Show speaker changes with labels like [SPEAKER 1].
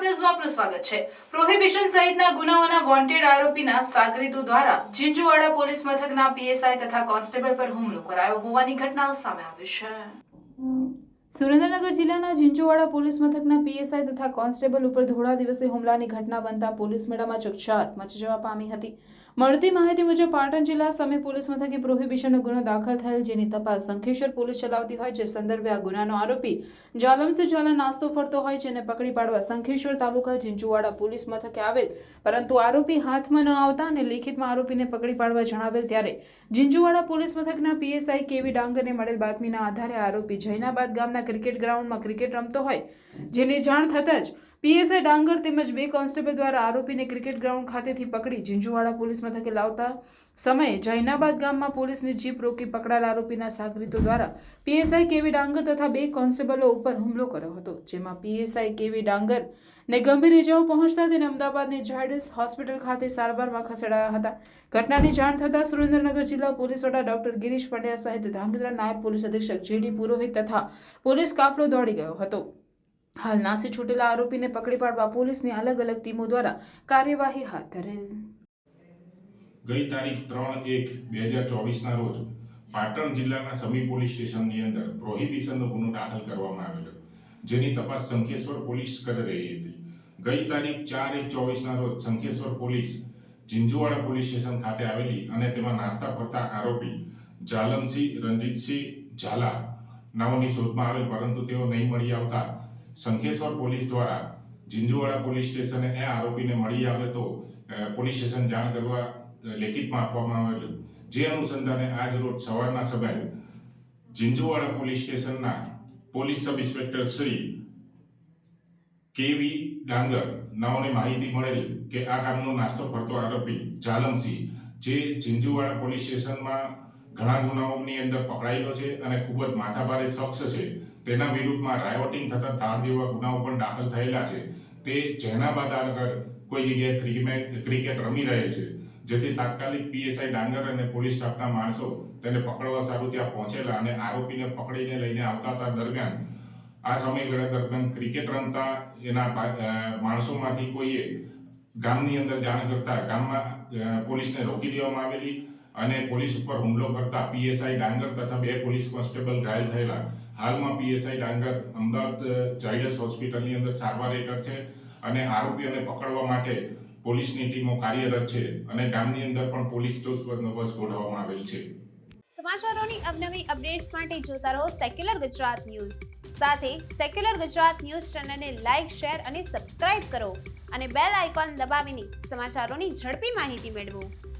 [SPEAKER 1] ન્યૂઝમાં આપનું સ્વાગત છે. પ્રોહિબિશન સહિતના ગુનાઓના વોન્ટેડ આરોપીના સાગરીતુ દ્વારા જિંજુવાડા પોલીસ મથકના પીએસઆઈ તથા કોન્સ્ટેબલ પર હુમલો કરાયો હોવાની ઘટના સામે આવી છે. સુરેન્દ્રનગર જિલ્લાના ઝીંઝુવાડા પોલીસ મથકના પીએસઆઈ તથા કોન્સ્ટેબલ ઉપર ધોળા દિવસે હુમલાની ઘટના બનતા પોલીસ મેળામાં ચકચાર મચી જવા પામી હતી. મળતી માહિતી મુજબ પાટણ જિલ્લા સામે પોલીસ મથકે પ્રોહિબિશનનો ગુનો દાખલ થયેલ જેની તપાસ શંખેશ્વર પોલીસ ચલાવતી હોય જે સંદર્ભે આ ગુનાનો આરોપી જાલમસે જ્વાલા નાસ્તો ફરતો હોય જેને પકડી પાડવા શંખેશ્વર તાલુકા ઝીંઝુવાડા પોલીસ મથકે આવેલ. પરંતુ આરોપી હાથમાં ન આવતા અને લેખિતમાં આરોપીને પકડી પાડવા જણાવેલ ત્યારે ઝીંઝુવાડા પોલીસ મથકના પીએસઆઈ કેવી ડાંગરને મળેલ બાતમીના આધારે આરોપી જૈનાબાદ ગામના ક્રિકેટ ગ્રાઉન્ડમાં ક્રિકેટ રમતો હોય જેની જાણ થતાં જ પીએસઆઈ ડાંગર તેમજ બે કોન્સ્ટેબલ દ્વારા આરોપીને ક્રિકેટ ગ્રાઉન્ડ ખાતેથી પકડી ઝીંઝુવાડા પોલીસ મથકે લાવતા સમયે જૈનાબાદ ગામમાં પોલીસની જીપ રોકી પકડાયેલ આરોપીના સાગરીતો દ્વારા પીએસઆઈ કેવી ડાંગર તથા બે કોન્સ્ટેબલો ઉપર હુમલો કર્યો હતો, જેમાં પીએસઆઈ કેવી ડાંગર ને ગંભીર ઇજાઓ પહોંચતા તેને અમદાવાદની ઝાયડસ હોસ્પિટલ ખાતે સારવારમાં ખસેડાયા હતા. ઘટનાની જાણ થતાં સુરેન્દ્રનગર જિલ્લા પોલીસ વડા ડોક્ટર ગિરીશ પંડ્યા સહિત ધાંગધ્રા નાયબ પોલીસ અધિક્ષક જેડી પુરોહિત તથા પોલીસ કાફલો દોડી ગયો હતો. હાલ નાસી છૂટેલા આરોપીને પકડી પાડવા પોલીસની અલગ અલગ ટીમો દ્વારા કાર્યવાહી હાથ ધરેલ.
[SPEAKER 2] ગઈ તારીખ ત્રણ એક બે હજાર ચોવીસના રોજ પાટણ જિલ્લાના સમી પોલીસ સ્ટેશનની અંદર પ્રોહિબિશનનો ગુનો દાખલ કરવામાં આવેલો. જેની તપાસ શંખેશ્વર પોલીસ કરી રહી હતી. ગઈ તારીખ ચાર એક ચોવીસના રોજ Shankheshwar police Jhinjhuwada police station ખાતે આવેલી અને તેમાં નાસ્તા ફરતા આરોપી જાલમસિંહ, રણજીતસિંહ ઝાલા નાઓની શોધમાં આવેલ, પરંતુ તેઓ નહીં મળી આવતા શંખેશ્વર પોલીસ દ્વારા જિંજુવાડા પોલીસ સ્ટેશને એ આરોપીને મળી આવે તો પોલીસ સ્ટેશન જાણ કરવા લેખિતમાં આપવામાં આવેલું જે અનુસંધાને આજ રોજ સવારના સમયે જિંજુવાડા પોલીસ સ્ટેશનના police sub inspector Shri K V Dangar નાઓને માહિતી મળેલ કે આ ગામનો નાસ્તો ફરતો આરોપી જાલમસિંહ જે જિંજુવાડા પોલીસ સ્ટેશનમાં ઘણા ગુનાઓની અંદર પકડાયેલો છે અને ખૂબ જ માથાભારે શખ્સ છે. તેના વિરુદ્ધમાં રાયોટિંગ થતા ધાર જેવા ગુનાઓ પણ દાખલ થયેલા છે. તે જેનાબાદ આગળ કોઈ જગ્યાએ ક્રિકેટ ક્રિકેટ રમી રહે છે. જેથી તાત્કાલિક પીએસઆઈ ડાંગર અને પોલીસ સ્ટાફના માણસો તેને પકડવા સારું ત્યાં પહોંચેલા અને આરોપીને પકડીને લઈને આવતા હતા. દરમિયાન આ સમયગાળા દરમિયાન ક્રિકેટ રમતા એના માણસોમાંથી કોઈએ ગામની અંદર જાણ કરતા ગામમાં પોલીસને રોકી દેવામાં આવેલી અને પોલીસ ઉપર હુમલો કરતા પીએસઆઈ ડાંગર તથા બે પોલીસ કોન્સ્ટેબલ ઘાયલ થયેલા. હાલમાં પીએસઆઈ ડાંગર અમદાવાદ ઝાયડસ હોસ્પિટલની અંદર સારવાર હેઠળ છે અને આરોપીઓને પકડવા માટે પોલીસની ટીમો કાર્યરત છે અને ગામની અંદર પણ પોલીસ ચોસ્ત બંદોબસ્ત ગોઠવવામાં આવેલ છે.
[SPEAKER 3] સમાચારોની અવનવી અપડેટ્સ માટે જોતા રહો સેક્યુલર ગુજરાત ન્યૂઝ. સાથે સેક્યુલર ગુજરાત ન્યૂઝ ચેનલને લાઇક, શેર અને સબસ્ક્રાઇબ કરો અને બેલ આઇકોન દબાવીને સમાચારોની ઝડપી માહિતી મેળવો.